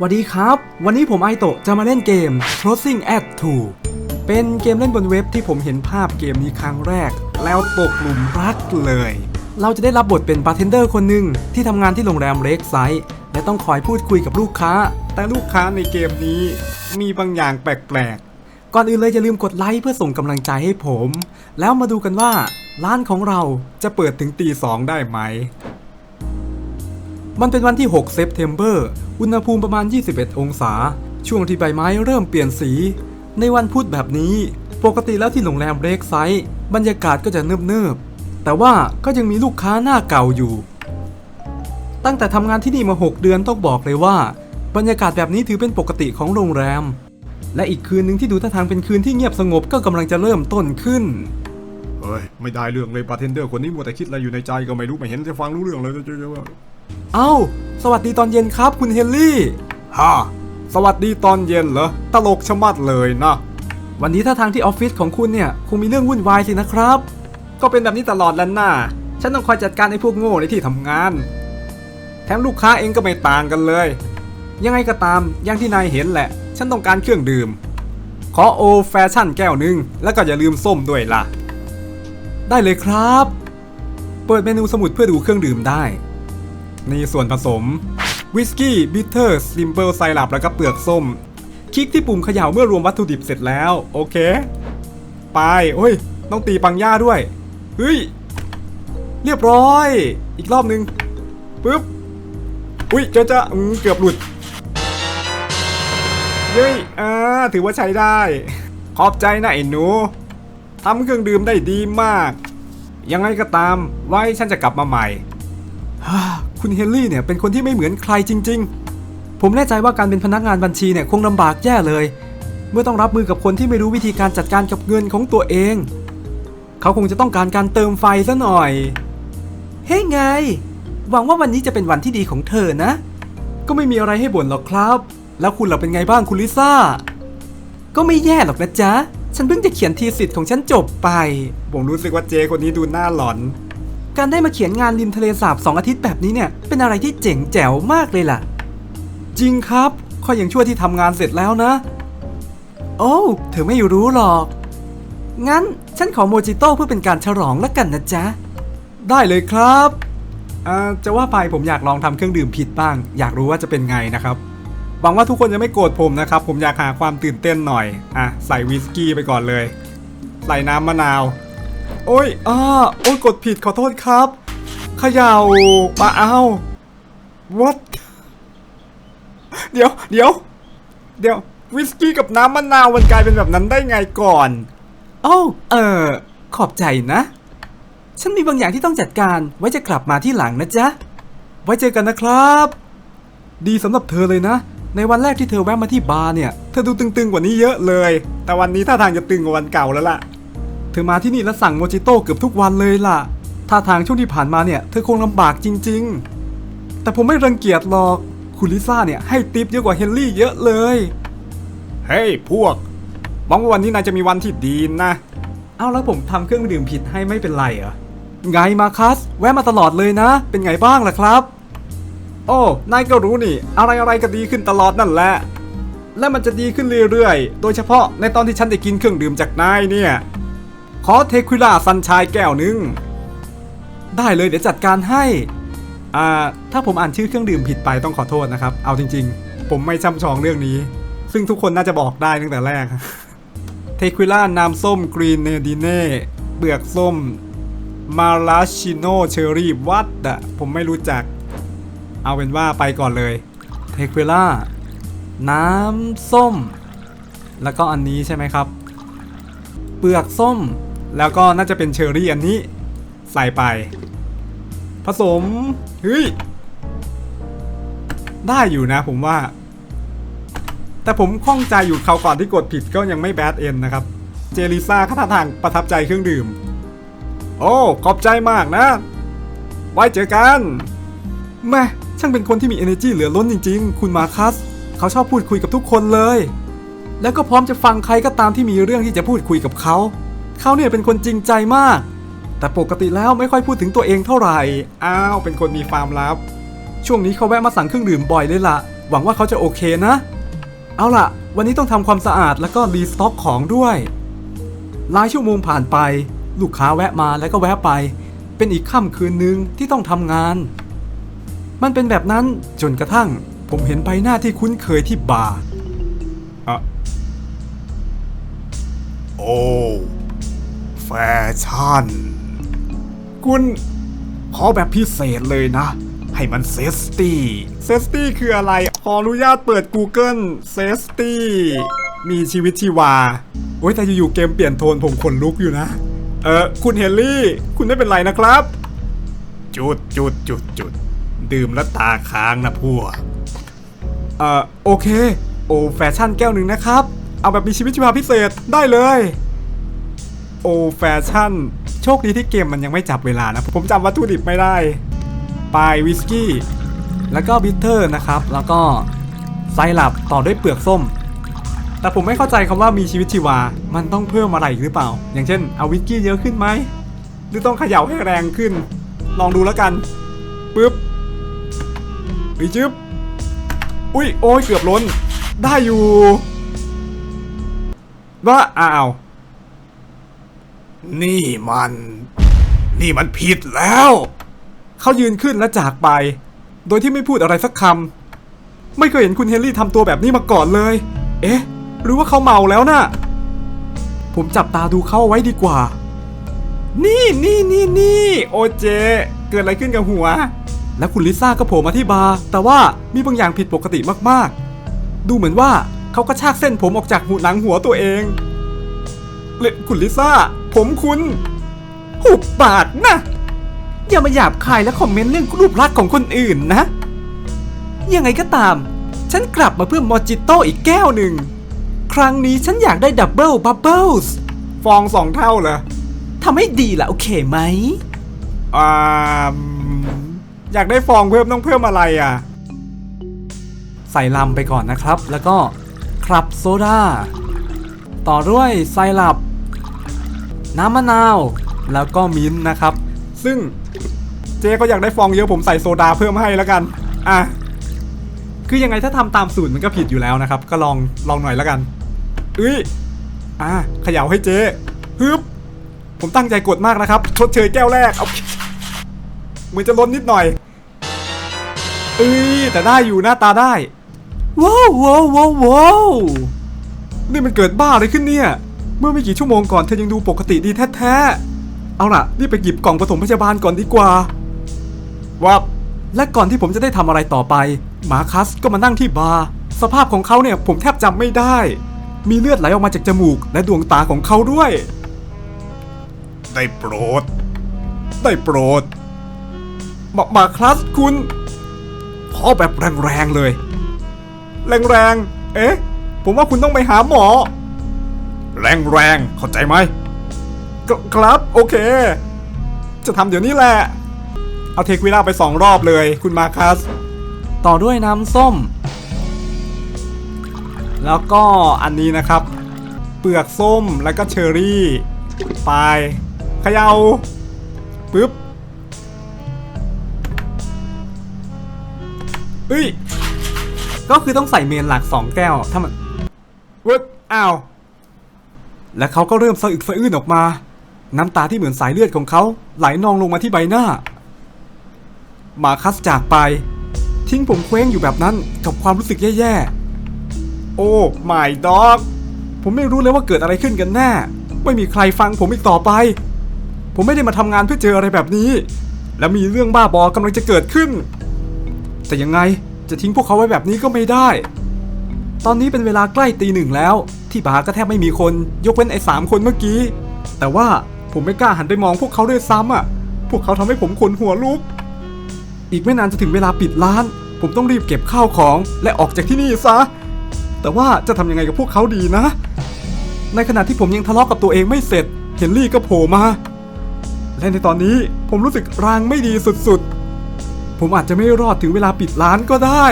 สวัสดีครับ วันนี้ผมไอโตะจะมาเล่นเกม Crossing at 2 เป็นเกมเล่นบนเว็บที่ผมเห็นภาพเกมนี้ครั้งแรก แล้วตกหลุมรักเลย เราจะได้รับบทเป็นบาร์เทนเดอร์คนหนึ่งที่ทำงานที่โรงแรมเลกไซด์และต้องคอยพูดคุยกับลูกค้า แต่ลูกค้าในเกมนี้มีบางอย่างแปลกๆ ก่อนอื่นเลยอย่าลืมกดไลค์เพื่อส่งกำลังใจให้ผม แล้วมาดูกันว่าร้านของเราจะเปิดถึงตีสองได้ไหม มันเป็นวันที่ 6 เซปเทมเบอร์ อุณหภูมิประมาณ 21 องศา ช่วงที่ใบไม้เริ่มเปลี่ยนสี ในวันพุธแบบนี้ ปกติแล้วที่โรงแรมเบรกไซด์บรรยากาศก็จะเนิบๆ แต่ว่าก็ยังมีลูกค้าหน้าเก่าอยู่ ตั้งแต่ทำงานที่นี่มา 6 เดือนต้องบอกเลยว่า บรรยากาศแบบนี้ถือเป็นปกติของโรงแรม และอีกคืนหนึ่งที่ดูท่าทางเป็นคืนที่เงียบสงบก็กำลังจะเริ่มต้นขึ้นเฮ้ยไม่ได้เรื่องเลยบาร์เทนเดอร์คนนี้มัวแต่คิดอะไรอยู่ในใจก็ไม่รู้ไม่เห็นจะฟังรู้เรื่องเลยจะจะว่า เอ้า สวัสดีตอนเย็นครับคุณเฮนรี่ฮ่าสวัสดีตอนเย็นเหรอ ตลกชะมัดเลยนะ วันนี้ถ้าทางที่ออฟฟิศของคุณเนี่ย คงมีเรื่องวุ่นวายสินะครับ ก็เป็นแบบนี้ตลอดแล้วน่าฉันต้องคอยจัดการไอ้พวกโง่ในที่ทำงาน แถมลูกค้าเองก็ไม่ต่างกันเลย ยังไงก็ตามอย่างที่นายเห็นแหละ ฉันต้องการเครื่องดื่ม ขอโอแฟชั่นแก้วหนึ่งแล้วก็อย่าลืมส้มด้วยล่ะ ได้เลยครับ เปิดเมนูสมุดเพื่อดูเครื่องดื่มได้ นี่ส่วนผสมวิสกี้บิทเทอร์สลิมเปิลไซรัปแล้วก็เปลือกส้ม คลิกที่ปุ่มเขย่าเมื่อรวมวัตถุดิบเสร็จแล้ว โอเค ไปโอ้ย ต้องตีปังย่าด้วย เฮ้ย เรียบร้อย อีกรอบหนึ่งปึ๊บ อุ้ยเจะจะอืมเกือบหลุด เย้ยอ่าถือว่าใช้ได้ ขอบใจนะไอ้หนูทำเครื่องดื่มได้ดีมาก ยังไงก็ตาม ไว้ฉันจะกลับมาใหม่ คุณเฮนรี่เนี่ยเป็นคนที่ไม่เหมือนใครจริง ๆ ผมแน่ใจว่าการเป็นพนักงานบัญชีเนี่ยคงลำบากแย่เลย เมื่อต้องรับมือกับคนที่ไม่รู้วิธีการจัดการกับเงินของตัวเอง เขาคงจะต้องการการเติมไฟซะหน่อย เฮ้ยไง หวังว่าวันนี้จะเป็นวันที่ดีของเธอนะ ก็ไม่มีอะไรให้บ่นหรอกครับ แล้วคุณล่ะเป็นไงบ้างคุณลิซ่า ก็ไม่แย่หรอกนะจ๊ะ ฉันเพิ่งจะเขียนทีสิทธิ์ของฉันจบไป ผมรู้สึกว่าเจคนนี้ดูหน้าหลอน การได้มาเขียนงานริมทะเลสาบสองอาทิตย์แบบนี้เนี่ย เป็นอะไรที่เจ๋งแจ๋วมากเลยล่ะ จริงครับข้อยังช่วยที่ทำงานเสร็จแล้วนะ โอ้เธอไม่รู้หรอก งั้นฉันขอโมจิโต้เพื่อเป็นการฉลองแล้วกันนะจ๊ะ ได้เลยครับอ่าจะว่าไปผมอยากลองทำเครื่องดื่มผิดบ้าง อยากรู้ว่าจะเป็นไงนะครับหวังว่าทุกคนจะไม่โกรธผมนะครับ ผมอยากหาความตื่นเต้นหน่อย อะ ใส่วิสกี้ไปก่อนเลย ใส่น้ำมะนาว โอ้ยอ้าโอ้ยกดผิดขอโทษครับเขย่ามาเอา what เดี๋ยว เดี๋ยว เดี๋ยว วิสกี้กับน้ำมะนาวมันกลายเป็นแบบนั้นได้ไงก่อนโอ้วเออ ขอบใจนะ ฉันมีบางอย่างที่ต้องจัดการไว้จะกลับมาที่หลังนะจ๊ะ ไว้เจอกันนะครับ ดีสำหรับเธอเลยนะ ในวันแรกที่เธอแวะมาที่บาร์เนี่ย เธอดูตึงๆกว่านี้เยอะเลย แต่วันนี้ท่าทางจะตึงกว่าวันเก่าแล้วล่ะ เธอมาที่นี่แล้วสั่งโมจิโต้เกือบทุกวันเลยล่ะท่าทางช่วงที่ผ่านมาเนี่ยเธอคงลำบากจริง ๆ แต่ผมไม่รังเกียจหรอก คุณลิซ่าเนี่ยให้ติปเยอะกว่าเฮนรี่เยอะเลย เฮ้ยพวกหวังว่าวันนี้นายจะมีวันที่ดีนะ เอาแล้วผมทำเครื่องดื่มผิดให้ไม่เป็นไรเหรอ ไงมาคัส แวะมาตลอดเลยนะ เป็นไงบ้างล่ะครับ โอ้ นายก็รู้นี่ อะไรอะไรๆก็ดีขึ้นตลอดนั่นแหละ และมันจะดีขึ้นเรื่อยๆ โดยเฉพาะในตอนที่ฉันได้กินเครื่องดื่มจากนายเนี่ย ขอเทควิล่าซันชายแก้วหนึ่งได้เลยเดี๋ยวจัดการให้ อ่า ถ้าผมอ่านชื่อเครื่องดื่มผิดไปต้องขอโทษนะครับ เอาจริง ๆ ผมไม่ช่ำชองเรื่องนี้ ซึ่งทุกคนน่าจะบอกได้ตั้งแต่แรก เทควิล่าน้ำส้มกรีนเนดิเน่เปลือกส้มมาลาชิโนเชอรี่วัดอะผมไม่รู้จัก เอาเป็นว่าไปก่อนเลย เทคเวล่าน้ำส้ม แล้วก็อันนี้ใช่ไหมครับ เปลือกส้ม แล้วก็น่าจะเป็นเชอร์รี่อันนี้ ใส่ไป ผสม เฮ้ย ได้อยู่นะผมว่า แต่ผมข้องใจอยู่คราวก่อนที่กดผิดก็ยังไม่แบดเอ็นนะครับ เจลิซ่าท่าทางประทับใจเครื่องดื่ม โอ้ ขอบใจมากนะ ไว้เจอกันแม่ช่างเป็นคนที่มี energy เหลือล้นจริง ๆ คุณมาคัส เขาชอบพูดคุยกับทุกคนเลย แล้วก็พร้อมจะฟังใครก็ตามที่มีเรื่องที่จะพูดคุยกับเขา เขาเนี่ยเป็นคนจริงใจมาก แต่ปกติแล้วไม่ค่อยพูดถึงตัวเองเท่าไหร่ อ้าว เป็นคนมีความลับ ช่วงนี้เขาแวะมาสั่งเครื่องดื่มบ่อยเลยล่ะ หวังว่าเขาจะโอเคนะ เอาล่ะ วันนี้ต้องทำความสะอาดแล้วก็รีสต็อกของด้วย หลายชั่วโมงผ่านไป ลูกค้าแวะมาแล้วก็แวะไป เป็นอีกค่ำคืนหนึ่งที่ต้องทำงาน มันเป็นแบบนั้นจนกระทั่ง ผมเห็นใบหน้าที่คุ้นเคยที่บาร์อะโอ้ แฟชั่น คุณขอแบบพิเศษเลยนะ ให้มันเซสตี้เซสตี้คืออะไร ขออนุญาตเปิด Google เซสตี้มีชีวิตชีวา โอ้ยแต่อยู่ๆเกมเปลี่ยนโทนผมขนลุกอยู่นะ เออคุณเฮนรี่ คุณไม่เป็นไรนะครับ จุดจุดจุดจุดดื่มแล้วตาค้างนะพวก เอ่อ โอเค โอแฟชั่นแก้วหนึ่งนะครับ เอาแบบมีชีวิตชีวาพิเศษได้เลย โอแฟชั่น โชคดีที่เกมมันยังไม่จับเวลานะ ผมจำวัตถุดิบไม่ได้ปลายวิสกี้ แล้วก็บิทเทอร์นะครับ แล้วก็ไซรัปต่อด้วยเปลือกส้ม แต่ผมไม่เข้าใจคำว่ามีชีวิตชีวา มันต้องเพิ่มอะไรอีกหรือเปล่า อย่างเช่น เอาวิสกี้เยอะขึ้นไหม หรือต้องเขย่าให้แรงขึ้น ลองดูแล้วกันปึ๊บอีจึ๊บอุ้ยโอ้ยเกือบล้น ได้อยู่ว่าอ้าว นี่มัน นี่มันผิดแล้ว เขายืนขึ้นและจากไป โดยที่ไม่พูดอะไรสักคำ ไม่เคยเห็นคุณเฮนรี่ทำตัวแบบนี้มาก่อนเลย เอ๊ะ หรือว่าเขาเมาแล้วนะ่ะ ผมจับตาดูเขาเอาไว้ดีกว่า นี่นี่นี่นี่โอเจ เกิดอะไรขึ้นกับหัว แล้วคุณลิซ่าก็โผล่มาที่บาร์ แต่ว่ามีบางอย่างผิดปกติมากๆ ดูเหมือนว่าเขาก็ชากเส้นผมออกจากหูหนังหัวตัวเองเลคุณลิซ่า ผมคุณ หุบปากนะ อย่ามาหยาบคายและคอมเมนต์เรื่องรูปลักษณ์ของคนอื่นนะ ยังไงก็ตาม ฉันกลับมาเพื่อมอจิโต้อีกแก้วหนึ่ง ครั้งนี้ฉันอยากได้ดับเบิลบับเบิลส์ฟองสองเท่าเหรอทำให้ดีละโอเคไหมอ่าอยากได้ฟองเพิ่มต้องเพิ่มอะไรอะ ใส่ลำไปก่อนนะครับ แล้วก็ครับโซดาต่อด้วยไซรัป น้ำมะนาว แล้วก็มิ้นท์นะครับ ซึ่งเจ๊ก็อยากได้ฟองเยอะผมใส่โซดาเพิ่มให้แล้วกัน อะ คือยังไงถ้าทำตามสูตรมันก็ผิดอยู่แล้วนะครับ ก็ลองลองหน่อยแล้วกันเอ้ย อะเขย่าให้เจ๊ฮึบ ผมตั้งใจกดมากนะครับ ชดเชยแก้วแรก เอาเหมือนจะล้นนิดหน่อยเอ้ย แต่ได้อยู่หน้าตาได้ ว้าวว้าวว้าวนี่มันเกิดบ้าอะไรขึ้นเนี่ย เมื่อไม่กี่ชั่วโมงก่อนเธอยังดูปกติดีแท้ๆ เอาล่ะนี่ไปหยิบกล่องปฐมพยาบาลก่อนดีกว่าวับและก่อนที่ผมจะได้ทำอะไรต่อไป มาคัสก็มานั่งที่บาร์ สภาพของเขาเนี่ยผมแทบจำไม่ได้ มีเลือดไหลออกมาจากจมูกและดวงตาของเขาด้วย ได้โปรด ได้โปรด มามาคลัสคุณขอแบบแรงๆเลย แรงๆ เอ๊ะ ผมว่าคุณต้องไปหาหมอ แรงๆเข้าใจไหมกครับโอเค จะทำเดี๋ยวนี้แหละ เอาเทควิล่าไปสองรอบเลย คุณมาคัส ต่อด้วยน้ำส้ม แล้วก็อันนี้นะครับ เปลือกส้มแล้วก็เชอร์รี่ ไปเขยา่าปึ๊บเอ้ย ก็คือต้องใส่เมนหลัก2แก้ว ถ้ามันเว้ยอ้าว และเขาก็เริ่มสะอึกสะอื้นออกมา น้ำตาที่เหมือนสายเลือดของเขาไหลนองลงมาที่ใบหน้า มาคัสจากไป ทิ้งผมเคว้งอยู่แบบนั้นกับความรู้สึกแย่ๆ โอ้ไม่ด็อกผมไม่รู้เลยว่าเกิดอะไรขึ้นกันแน่ ไม่มีใครฟังผมอีกต่อไป ผมไม่ได้มาทำงานเพื่อเจออะไรแบบนี้ และมีเรื่องบ้าบอกำลังจะเกิดขึ้น แต่ยังไงจะทิ้งพวกเขาไว้แบบนี้ก็ไม่ได้ ตอนนี้เป็นเวลาใกล้ตีหนึ่งแล้ว ที่บาร์ก็แทบไม่มีคนยกเว้นไอ้สามคนเมื่อกี้ แต่ว่าผมไม่กล้าหันไปมองพวกเขาด้วยซ้ำอะ พวกเขาทำให้ผมขนหัวลุก อีกไม่นานจะถึงเวลาปิดร้าน ผมต้องรีบเก็บข้าวของและออกจากที่นี่ซะ แต่ว่าจะทำยังไงกับพวกเขาดีนะ ในขณะที่ผมยังทะเลาะกับตัวเองไม่เสร็จ เฮนรี่ก็โผล่มา และในตอนนี้ผมรู้สึกรางไม่ดีสุดๆ ผมอาจจะไม่รอดถึงเวลาปิดร้านก็ได้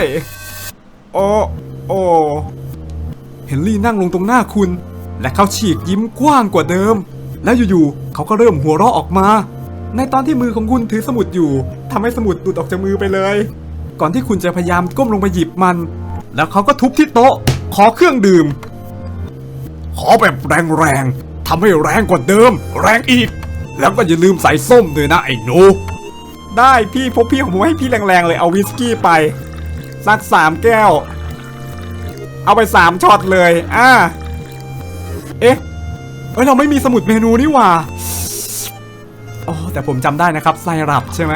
โอ้ โอ้เฮนรี่นั่งลงตรงหน้าคุณ และเขาฉีกยิ้มกว้างกว่าเดิม แล้วอยู่ๆเขาก็เริ่มหัวเราะออกมา ในตอนที่มือของคุณถือสมุดอยู่ทำให้สมุดหลุดออกจากมือไปเลย ก่อนที่คุณจะพยายามก้มลงไปหยิบมัน แล้วเขาก็ทุบที่โต๊ะ ขอเครื่องดื่ม ขอแบบแรงๆทำให้แรงกว่าเดิม แรงอีก แล้วก็อย่าลืมใส่ส้มด้วยนะไอ้หนูได้พี่พบพี่ผมให้พี่แรงๆเลยเอาวิสกี้ไป สักสามแก้ว เอาไปสามช็อตเลย อ่า เอ๊ะเอ้ยเราไม่มีสมุดเมนูนี่หว่าอ๋อแต่ผมจำได้นะครับไซรัปใช่ไหม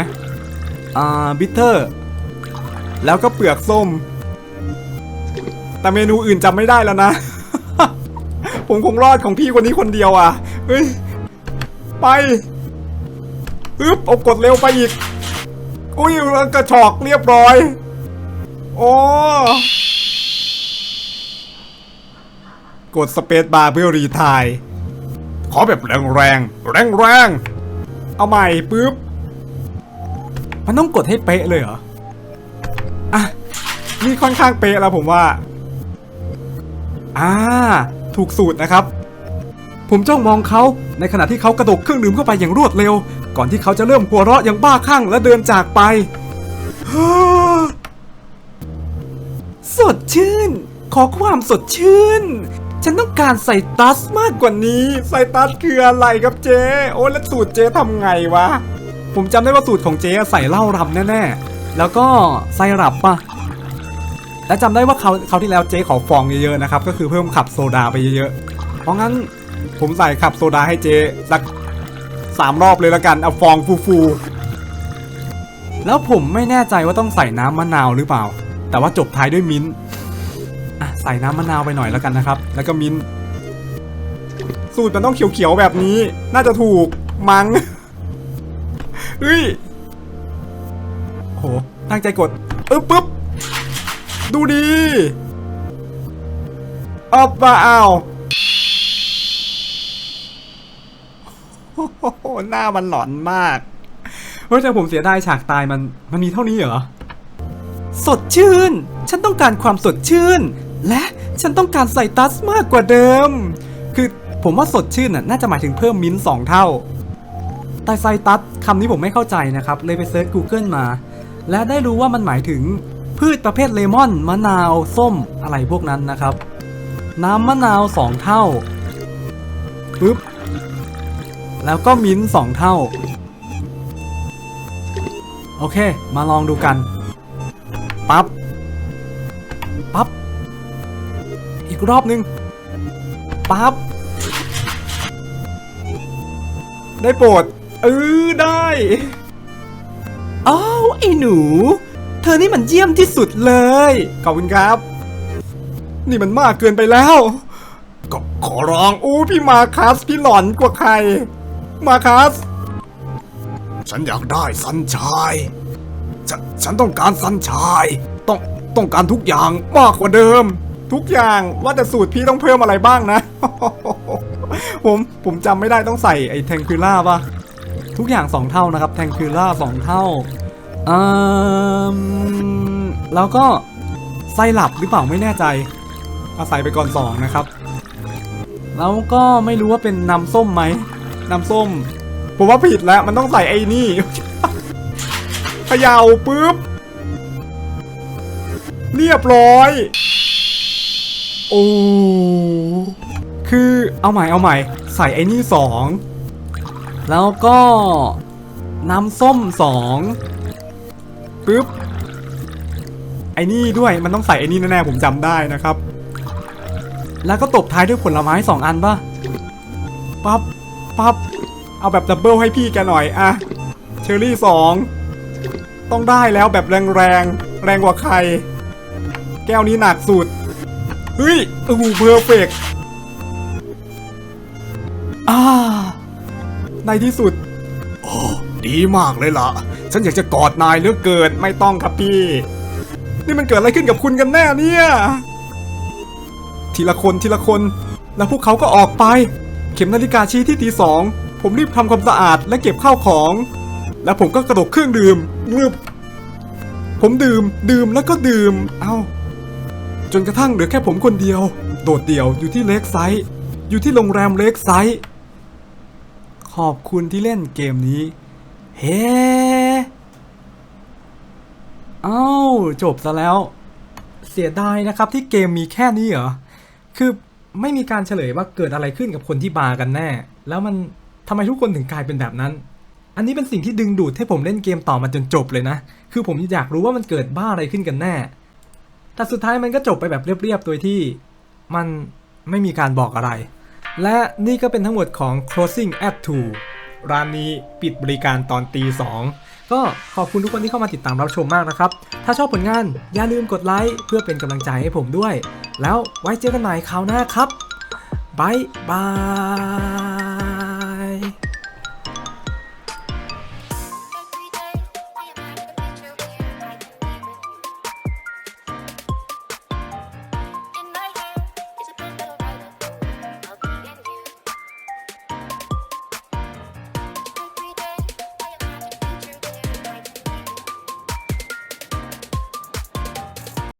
อ่าบิทเทอร์ แล้วก็เปลือกส้ม แต่เมนูอื่นจำไม่ได้แล้วนะ ผมคงรอดของพี่คนนี้คนเดียวอะ เฮ้ย ไปอึ๊บเอากดเร็วไปอีก อุ้ยกระชอกเรียบร้อย โอ้ กดสเปซบาร์เพื่อรีทาย ขอแบบแรงแรงแรงแรงๆเอาใหม่ปุ๊บ มันต้องกดให้เป๊ะเลยเหรอ อะ นี่ค่อนข้างเป๊ะแล้วผมว่า อ่า ถูกสูตรนะครับ ผมจ้องมองเขาในขณะที่เขากระดกเครื่องดื่มเข้าไปอย่างรวดเร็ว ก่อนที่เขาจะเริ่มหัวเราะอย่างบ้าคลั่งและเดินจากไป สดชื่น ขอความสดชื่น ฉันต้องการใส่ตัสมากกว่านี้ไซตัสคืออะไรครับเจ๊โอ้แล้วสูตรเจ๊ทำไงวะ ผมจำได้ว่าสูตรของเจ๊ใส่เหล้ารำแน่ๆ แล้วก็ไซรัปป่ะและจำได้ว่าเขาเขาที่แล้วเจ๊ขอฟองเยอะๆนะครับ ก็คือเพิ่มขับโซดาไปเยอะๆ เพราะงั้นผมใส่ขับโซดาให้เจ๊สักสามรอบเลยละกัน เอาฟองฟูๆ แล้วผมไม่แน่ใจว่าต้องใส่น้ำมะนาวหรือเปล่า แต่ว่าจบท้ายด้วยมิ้นท์ อะใส่น้ำมะนาวไปหน่อยแล้วกันนะครับ แล้วก็มิ้นสูตรมันต้องเขียวๆแบบนี้ น่าจะถูกมัง้งเฮ้ยโหตั้งใจกดอึ๊บปึ๊บดูดีออบมาเอาโอ้โหหน้ามันหลอนมากเฮ้ยแต่ผมเสียดายฉากตายมันมันมีเท่านี้เหรอ สดชื่น ฉันต้องการความสดชื่น และฉันต้องการใส่ตัสมากกว่าเดิม คือผมว่าสดชื่นน่ะน่าจะหมายถึงเพิ่มมิ้นท์สองเท่า แต่ไซตัสคำนี้ผมไม่เข้าใจนะครับ เลยไปเซิร์ช Google มา และได้รู้ว่ามันหมายถึงพืชประเภทเลมอน มะนาว ส้มอะไรพวกนั้นนะครับ น้ำมะนาวสองเท่าปึ๊บแล้วก็มิ้นท์สองเท่า โอเค มาลองดูกัน ปั๊บปั๊บ กรอบนึงปั๊บได้โปรดเออได้อ้าวไอ้หนู เธอนี่มันเยี่ยมที่สุดเลย ขอบคุณครับ นี่มันมากเกินไปแล้ว ก็ขอร้องอู้พี่มาคัสพี่หลอนกว่าใคร มาคัส ฉันอยากได้สันชายฉฉันต้องการสันชาย ต้องต้องการทุกอย่างมากกว่าเดิม ทุกอย่างว่าแต่สูตรพี่ต้องเพิ่มอะไรบ้างนะ ผมผมจำไม่ได้ต้องใส่ไอ้แทงคิล่าป่ะ ทุกอย่างสองเท่านะครับ แทงคิล่าสองเท่าอืมแล้วก็ไซรัปหรือเปล่าไม่แน่ใจเอาใส่ไปก่อนสองนะครับ แล้วก็ไม่รู้ว่าเป็นน้ำส้มไหมน้ำส้ม ผมว่าผิดแล้วมันต้องใส่ไอ้นี่ เขย่าปุ๊บ เรียบร้อย โอ้คือเอาใหม่เอาใหม่ ใส่ไอ้นี่สองแล้วก็น้ำส้มสองปุ๊บไอ้นี่ด้วยมันต้องใส่ไอ้นี่แน่ๆผมจำได้นะครับ แล้วก็ตบท้ายด้วยผลไม้สองอันป่ะปั๊บปั๊บเอาแบบดับเบิลให้พี่แกหน่อยอะเชอร์รี่สองต้องได้แล้วแบบแรงแรงๆแรงกว่าใคร แก้วนี้หนักสุด เฮ้ยโอ้โหเพอร์เฟกอ่า ในที่สุด โอ้ดีมากเลยล่ะ ฉันอยากจะกอดนายเหลือเกินไม่ต้องครับพี่ นี่มันเกิดอะไรขึ้นกับคุณกันแน่เนี่ย ทีละคนทีละคน แล้วพวกเขาก็ออกไป เข็มนาฬิกาชี้ที่ตีสองผมรีบทำความสะอาดและเก็บข้าวของ แล้วผมก็กระดกเครื่องดื่มงืบผมดื่ม ดื่มแล้วก็ดื่ม เอ้า จนกระทั่งเหลือแค่ผมคนเดียว โดดเดี่ยวอยู่ที่เลกไซต์อยู่ที่โรงแรมเลกไซต์ขอบคุณที่เล่นเกมนี้ เฮ้เอ้าจบซะแล้ว เสียดายนะครับที่เกมมีแค่นี้เหรอ คือไม่มีการเฉลยว่าเกิดอะไรขึ้นกับคนที่บาร์กันแน่ แล้วมันทำไมทุกคนถึงกลายเป็นแบบนั้น อันนี้เป็นสิ่งที่ดึงดูดให้ผมเล่นเกมต่อมาจนจบเลยนะ คือผมอยากรู้ว่ามันเกิดบ้าอะไรขึ้นกันแน่ แต่สุดท้ายมันก็จบไปแบบเรียบๆ โดยที่มันไม่มีการบอกอะไร และนี่ก็เป็นทั้งหมดของ Closing at 2ร้านนี้ปิดบริการตอนตีสองก็ขอบคุณทุกคนที่เข้ามาติดตามรับชมมากนะครับ ถ้าชอบผลงานอย่าลืมกดไลค์เพื่อเป็นกำลังใจให้ผมด้วย แล้วไว้เจอกันใหม่คราวหน้าครับบายบาย